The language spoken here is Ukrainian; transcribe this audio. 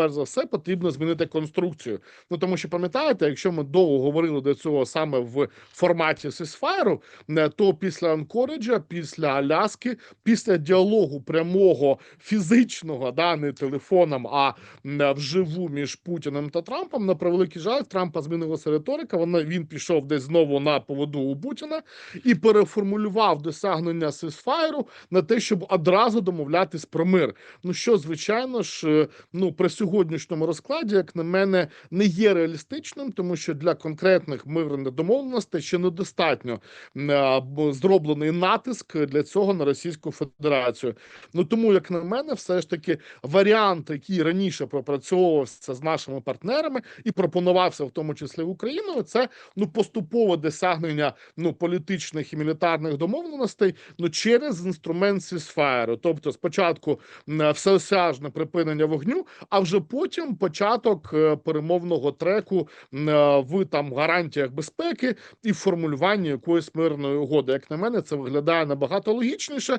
перш за все потрібно змінити конструкцію. Ну тому що пам'ятаєте, якщо ми довго говорили до цього саме в форматі сисфайру, то після Анкориджа, після Аляски, після діалогу прямого фізичного, да не телефоном, а м, вживу між Путіним та Трампом, на превеликий жаль, Трампа змінилася риторика. Вона він пішов десь знову на поводу у Путіна і переформулював досягнення сисфайру на те, щоб одразу домовлятись про мир. Ну що, звичайно ж, е, ну при сьогоднішньому розкладі, як на мене, не є реалістичним, тому що для конкретних мирних домовленостей ще недостатньо зроблений натиск для цього на Російську Федерацію. Ну тому, як на мене, все ж таки варіант, який раніше пропрацьовувався з нашими партнерами і пропонувався в тому числі Україною, це ну поступове досягнення ну політичних і мілітарних домовленостей ну через інструмент сісфайру. Тобто, спочатку всеосяжне припинення вогню, а вже потім початок е, перемовного треку е, в там гарантіях безпеки і формулюванні якоїсь мирної угоди. Як на мене, це виглядає набагато логічніше.